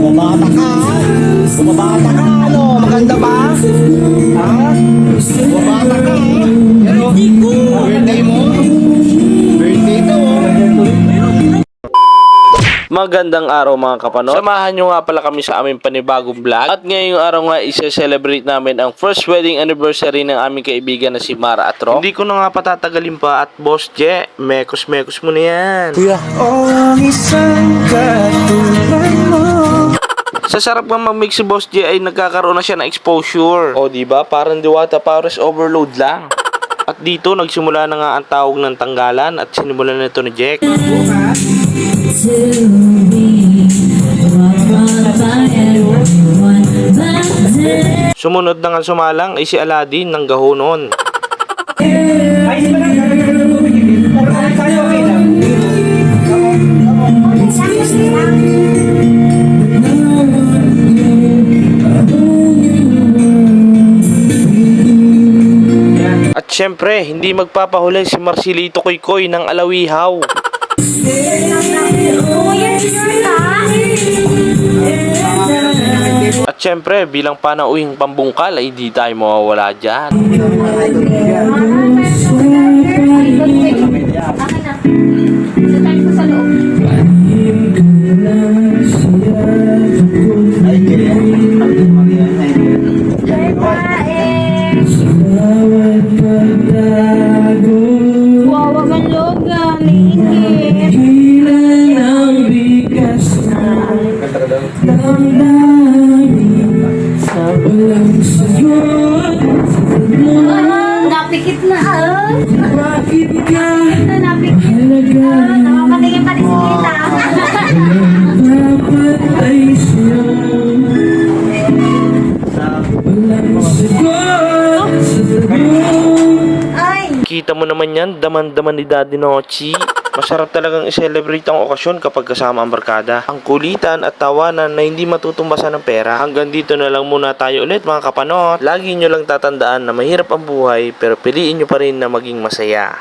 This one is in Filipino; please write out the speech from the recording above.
Bumabata ka? Bumabata ka, ano? Magandang araw mga kapanood. Samahan nyo nga pala kami sa aming panibagong vlog. At ngayong araw nga isa-celebrate namin ang first wedding anniversary ng aming kaibigan na si Mara at Ro. Hindi ko na nga patatagalin pa at Boss Je, mekos-mekos mo na yan. Kuya. Sa sarap nga mag-mix si Boss J ay nagkakaroon na siya ng exposure. O di ba? Parang Diwata Powers overload lang. At dito nagsimula na nga ang tawag ng tanggalan at sinimulan na ito ni Jack. Sumunod na nga sumalang ay si Aladdin ng gahonon. At syempre, hindi magpapahuli si Marcelito Koykoy ng Alawihaw. At syempre, bilang panauhing pambungkal ay di tayo mawawala dyan. Wow, wag Napikit na ah. Napikit na, napikit na. Nakakatingin Kita mo naman yan, daman-daman ni Daddy Nochi. Masarap talagang i-celebrate ang okasyon kapag kasama ang barkada. Ang kulitan at tawanan na hindi matutumbasan ng pera. Hanggang dito na lang muna tayo ulit mga kapanot. Lagi nyo lang tatandaan na mahirap ang buhay pero piliin nyo pa rin na maging masaya.